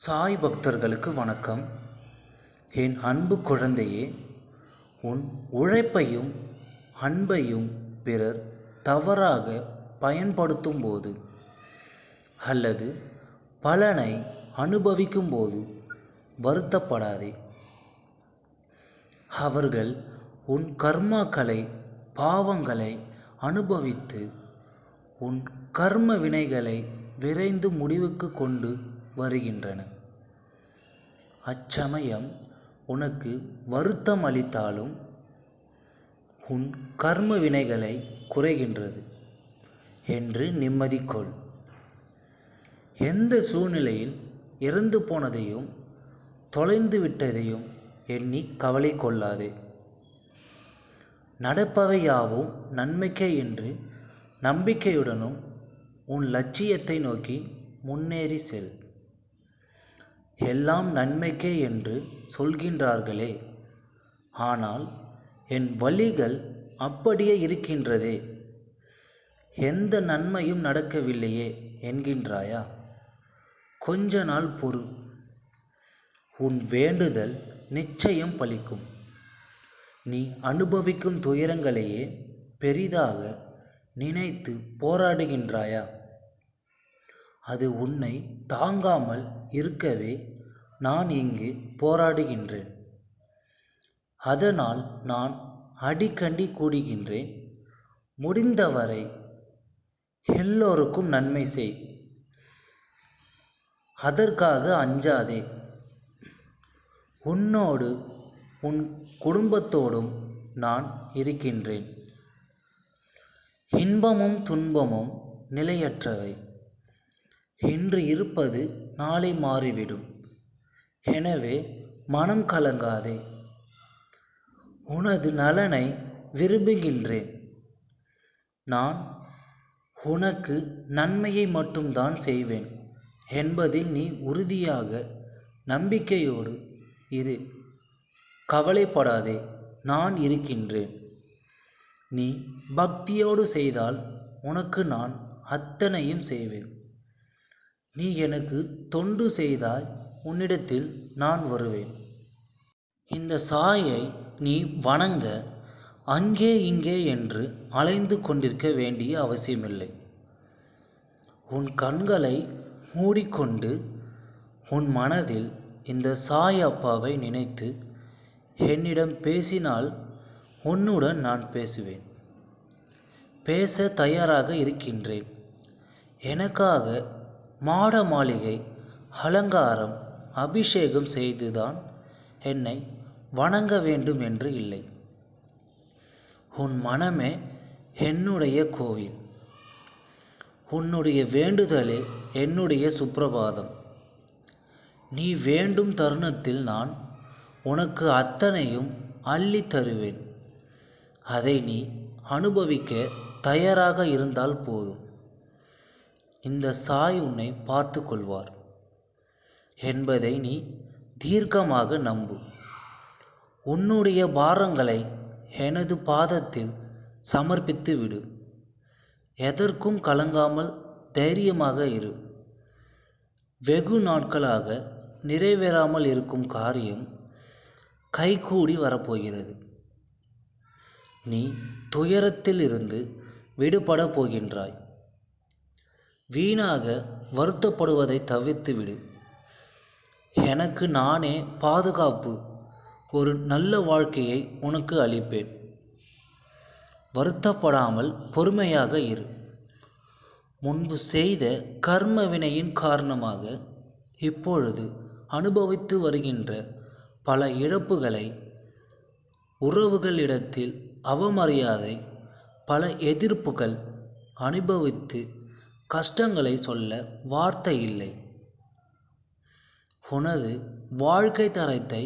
சாய் பக்தர்களுக்கு வணக்கம். என் அன்பு குழந்தையே உன் உழைப்பையும் அன்பையும் பிறர் தவறாக பயன்படுத்தும்போது அல்லது பலனை அனுபவிக்கும்போது வருத்தப்படாதே. அவர்கள் உன் கர்மாக்களை பாவங்களை அனுபவித்து உன் கர்ம வினைகளை விரைந்து முடிவுக்கு கொண்டு வருகின்றன. அச்சமயம் உனக்கு வருத்தம் அளித்தாலும் உன் கர்ம வினைகளை குறைகின்றது என்று நிம்மதி கொள். எந்த சூழ்நிலையில் இறந்து போனதையும் தொலைந்து விட்டதையும் எண்ணி கவலை கொள்ளாதே. நடப்பவை யாவும் நன்மைக்கே என்று நம்பிக்கையுடனும் உன் லட்சியத்தை நோக்கி முன்னேறி செல். எல்லாம் நன்மைக்கே என்று சொல்கின்றார்களே. ஆனால் என் வழிகள் அப்படியே இருக்கின்றதே. எந்த நன்மையும் நடக்கவில்லையே என்கின்றாயா? கொஞ்ச நாள் பொறு. உன் வேண்டுதல் நிச்சயம் பலிக்கும். நீ அனுபவிக்கும் துயரங்களையே பெரிதாக நினைத்து போராடுகின்றாயா? அது உன்னை தாங்காமல் இருக்கவே நான் இங்கு போராடுகின்றேன். அதனால் நான் அடிக்கண்டி கூடுகின்றேன். முடிந்தவரை எல்லோருக்கும் நன்மை செய். அதற்காக அஞ்சாதே. உன்னோடு உன் குடும்பத்தோடும் நான் இருக்கின்றேன். இன்பமும் துன்பமும் நிலையற்றவை. இன்று இருப்பது நாளை மாறிவிடும். எனவே மனம் கலங்காதே. உனது நலனை விரும்புகின்றேன். நான் உனக்கு நன்மையை மட்டும்தான் செய்வேன் என்பதில் நீ உறுதியாக நம்பிக்கையோடு இரு. கவலைப்படாதே நான் இருக்கின்றேன். நீ பக்தியோடு செய்தால் உனக்கு நான் அத்தனையும் செய்வேன். நீ எனக்கு தொண்டு செய்தால் உன்னிடத்தில் நான் வருவேன். இந்த சாயை நீ வணங்க அங்கே இங்கே என்று அலைந்து கொண்டிருக்க வேண்டிய அவசியமில்லை. உன் கண்களை மூடிக்கொண்டு உன் மனதில் இந்த சாய் அப்பாவை நினைத்து என்னிடம் பேசினால் உன்னுடன் நான் பேசுவேன். பேச தயாராக இருக்கின்றேன். எனக்காக மாட மாளிகை அலங்காரம் அபிஷேகம் செய்துதான் என்னை வணங்க வேண்டும் என்று இல்லை. உன் மனமே என்னுடைய கோவில். உன்னுடைய வேண்டுதலே என்னுடைய சுப்பிரபாதம். நீ வேண்டும் தருணத்தில் நான் உனக்கு அத்தனையும் அள்ளி தருவேன். அதை நீ அனுபவிக்க தயாராக இருந்தால் போதும். இந்த சாய் உன்னை பார்த்து கொள்வார் என்பதை நீ தீர்க்கமாக நம்பு. உன்னுடைய பாரங்களை எனது பாதத்தில் சமர்ப்பித்து விடு. எதற்கும் கலங்காமல் தைரியமாக இரு. வெகு நாட்களாக நிறைவேறாமல் இருக்கும் காரியம் கைகூடி வரப்போகிறது. நீ துயரத்தில் இருந்து விடுபட போகின்றாய். வீணாக வருத்தப்படுவதை தவிர்த்து விடு எனக்கு நானே பாதுகாப்பு ஒரு நல்ல வாழ்க்கையை உனக்கு அளிப்பேன். வருத்தப்படாமல் பொறுமையாக இரு. முன்பு செய்த கர்ம வினையின் காரணமாக இப்பொழுது அனுபவித்து வருகின்ற பல இழப்புகளை உறவுகளிடத்தில் அவமரியாதை பல எதிர்ப்புகள் அனுபவித்து கஷ்டங்களை சொல்ல வார்த்தை இல்லை. உனது வாழ்க்கை தரத்தை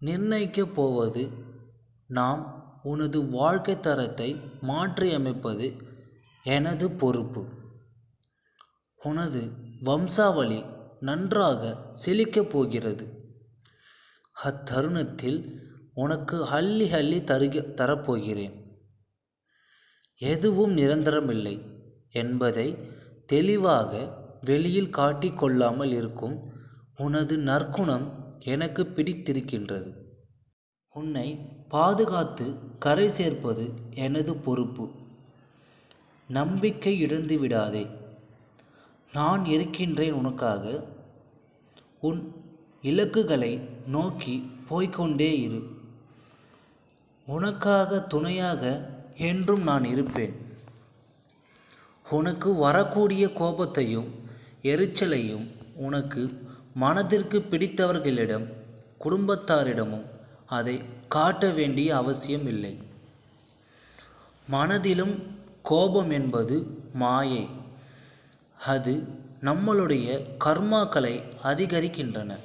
நிர்ணயிக்கப் போவது நாம் உனது வாழ்க்கை தரத்தை மாற்றியமைப்பது எனது பொறுப்பு. உனது வம்சாவளி நன்றாக செழிக்கப் போகிறது. அத்தருணத்தில் உனக்கு அள்ளி அள்ளி தருக தரப்போகிறேன். எதுவும் தெளிவாக வெளியில் காட்டிக்கொள்ளாமல் இருக்கும் உனது நற்குணம் எனக்கு பிடித்திருக்கின்றது. உன்னை பாதுகாத்து கரை சேர்ப்பது எனது பொறுப்பு. நம்பிக்கை இழந்து விடாதே. நான் இருக்கின்றேன் உனக்காக. உன் இலக்குகளை நோக்கி போய்கொண்டே இரு. உனக்காக துணையாக என்றும் நான் இருப்பேன். உனக்கு வரக்கூடிய கோபத்தையும் எரிச்சலையும் உனக்கு மனதிற்கு பிடித்தவர்களிடம் குடும்பத்தாரிடமும் அதை காட்ட வேண்டிய அவசியம் இல்லை. மனதிலும் கோபம் என்பது மாயை. அது நம்மளுடைய கர்மாக்களை அதிகரிக்கின்றன.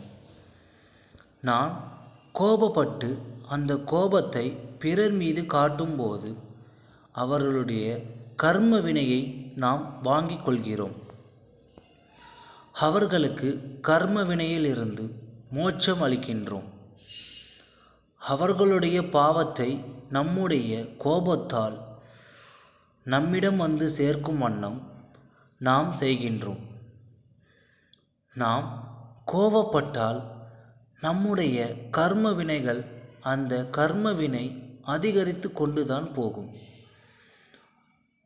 நான் கோபப்பட்டு அந்த கோபத்தை பிறர் மீது காட்டும்போது அவர்களுடைய கர்ம வினையை நாம் வாங்கிக் கொள்கிறோம். அவர்களுக்கு கர்ம வினையிலிருந்து மோட்சம் அளிக்கின்றோம். அவர்களுடைய பாவத்தை நம்முடைய கோபத்தால் நம்மிடம் வந்து சேர்க்கும் வண்ணம் நாம் செய்கின்றோம். நாம் கோபப்பட்டால் நம்முடைய கர்ம வினைகள் அந்த கர்ம வினை அதிகரித்து கொண்டுதான் போகும்.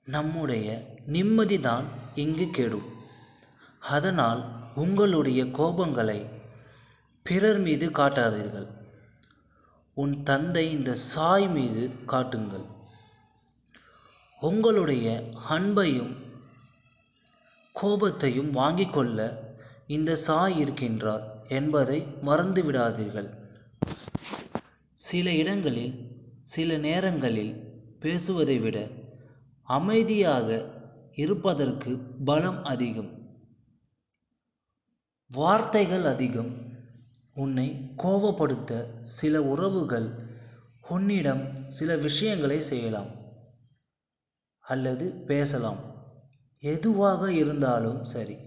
நம்முடைய நிம்மதிதான் இங்கு கெடும். அதனால் உங்களுடைய கோபங்களை பிறர் மீது காட்டாதீர்கள். உன் தந்தை இந்த சாய் மீது காட்டுங்கள். உங்களுடைய அன்பையும் கோபத்தையும் வாங்கிக் கொள்ள இந்த சாய் இருக்கின்றார் என்பதை மறந்து விடாதீர்கள். சில இடங்களில் சில நேரங்களில் பேசுவதை விட அமைதியாக இருப்பதற்கு பலம் அதிகம். வார்த்தைகள் அதிகம். உன்னை கோபப்படுத்த சில உறவுகள் உன்னிடம் சில விஷயங்களை செய்யலாம் அல்லது பேசலாம். எதுவாக இருந்தாலும் சரி.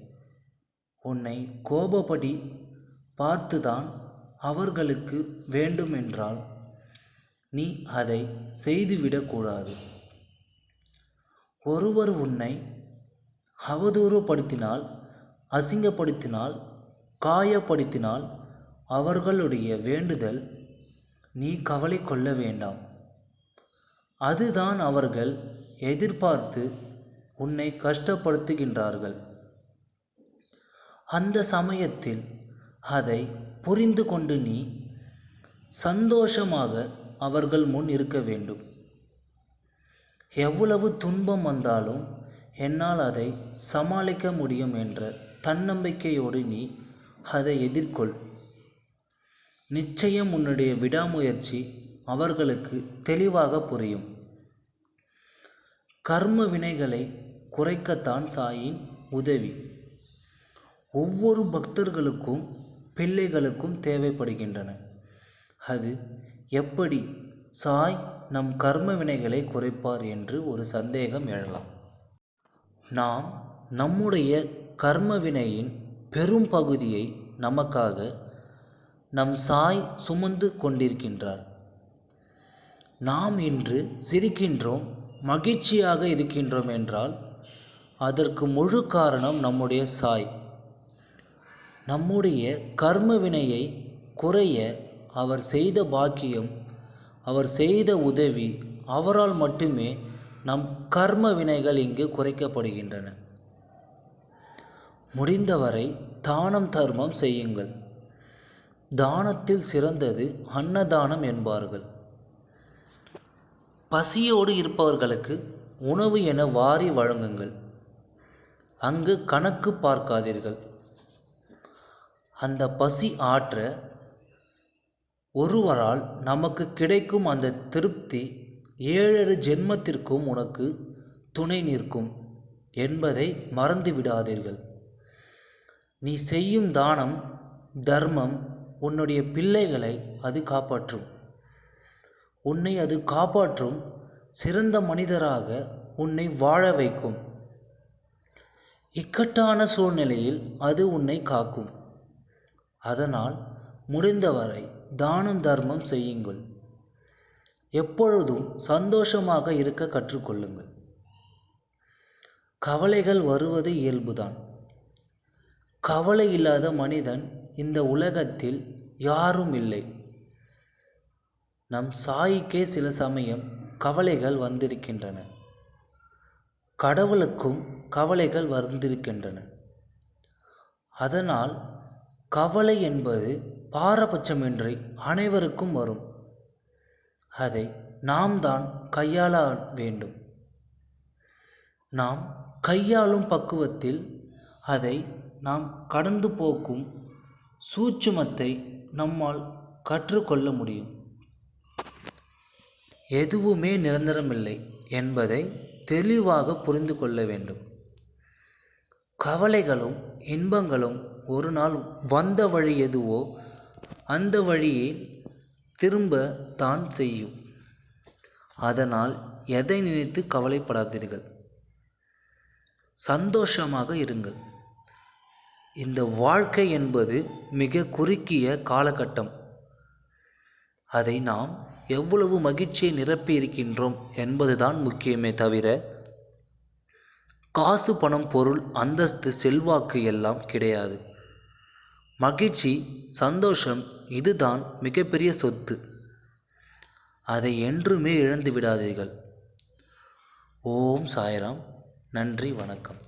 உன்னை கோபப்படி பார்த்துதான் அவர்களுக்கு வேண்டுமென்றால் நீ அதை செய்துவிடக்கூடாது ஒருவர் உன்னை அவதூறுபடுத்தினால் அசிங்கப்படுத்தினால் காயப்படுத்தினால் அவர்களுடைய வேண்டுதல் நீ கவலை கொள்ள வேண்டாம். அதுதான் அவர்கள் எதிர்பார்த்து உன்னை கஷ்டப்படுத்துகின்றார்கள். அந்த சமயத்தில் அதை புரிந்து கொண்டு நீ சந்தோஷமாக அவர்கள் முன் இருக்க வேண்டும். எவ்வளவு துன்பம் வந்தாலும் என்னால் அதை சமாளிக்க முடியும் என்ற தன்னம்பிக்கையோடு நீ அதை எதிர்கொள். நிச்சயம் உன்னுடைய விடாமுயற்சி அவர்களுக்கு தெளிவாக புரியும். கர்ம வினைகளை குறைக்கத்தான் சாயின் உதவி. ஒவ்வொரு பக்தர்களுக்கும் பிள்ளைகளுக்கும் தேவைப்படுகின்றன. அது எப்படி சாய் நம் கர்ம வினைகளை குறைப்பார் என்று ஒரு சந்தேகம் எழலாம். நாம் நம்முடைய கர்ம வினையின் பெரும் பகுதியை நமக்காக நம் சாய் சுமந்து கொண்டிருக்கின்றார். நாம் இன்று சிரிக்கின்றோம் மகிழ்ச்சியாக இருக்கின்றோம் என்றால் அதற்கு முழு காரணம் நம்முடைய சாய். நம்முடைய கர்ம வினையை குறைய அவர் செய்த பாக்கியம் அவர் செய்த உதவி அவரால் மட்டுமே நம் கர்ம வினைகள் இங்கு குறைக்கப்படுகின்றன. முடிந்தவரை தானம் தர்மம் செய்யுங்கள். தானத்தில் சிறந்தது அன்னதானம் என்பார்கள். பசியோடு இருப்பவர்களுக்கு உணவு என வாரி வழங்குங்கள். அங்கு கணக்கு பார்க்காதீர்கள். அந்த பசி ஆற்ற ஒருவரால் நமக்கு கிடைக்கும் அந்த திருப்தி ஏழு ஜென்மத்திற்கும் உனக்கு துணை நிற்கும் என்பதை மறந்து விடாதீர்கள் நீ செய்யும் தானம் தர்மம் உன்னுடைய பிள்ளைகளை அது காப்பாற்றும். உன்னை அது காப்பாற்றும் சிறந்த மனிதராக உன்னை வாழ வைக்கும். இக்கட்டான சூழ்நிலையில் அது உன்னை காக்கும். அதனால் முடிந்தவரை தானம் தர்மம் செய்யுங்கள். எப்பொழுதும் சந்தோஷமாக இருக்க கற்றுக்கொள்ளுங்கள். கவலைகள் வருவது இயல்புதான். கவலை இல்லாத மனிதன் இந்த உலகத்தில் யாரும் இல்லை. நம் சாய்க்கே சில சமயம் கவலைகள் வந்திருக்கின்றன. கடவுளுக்கும் கவலைகள் வந்திருக்கின்றன. அதனால் கவலை என்பது பாரபட்சமின்றி அனைவருக்கும் வரும். அதை நாம் தான் கையாள வேண்டும். நாம் கையாளும் பக்குவத்தில் அதை நாம் கடந்து போக்கும் சூட்சுமத்தை நம்மால் கற்றுக்கொள்ள முடியும். எதுவுமே நிரந்தரமில்லை என்பதை தெளிவாக புரிந்து கொள்ள வேண்டும். கவலைகளும் இன்பங்களும் ஒரு நாள் வந்த வழி எதுவோ அந்த வழியை திரும்ப தான் செய்யும். அதனால் எதை நினைத்து கவலைப்படாதீர்கள். சந்தோஷமாக இருங்கள். இந்த வாழ்க்கை என்பது மிக குறுக்கிய காலகட்டம். அதை நாம் எவ்வளவு மகிழ்ச்சியை நிரப்பி இருக்கின்றோம் என்பதுதான் முக்கியமே தவிர காசு பணம் பொருள் அந்தஸ்து செல்வாக்கு எல்லாம் கிடையாது. மகிழ்ச்சி சந்தோஷம் இதுதான் மிகப்பெரிய சொத்து. அதை என்றுமே இழந்து விடாதீர்கள் ஓம் சாய்ராம். நன்றி வணக்கம்.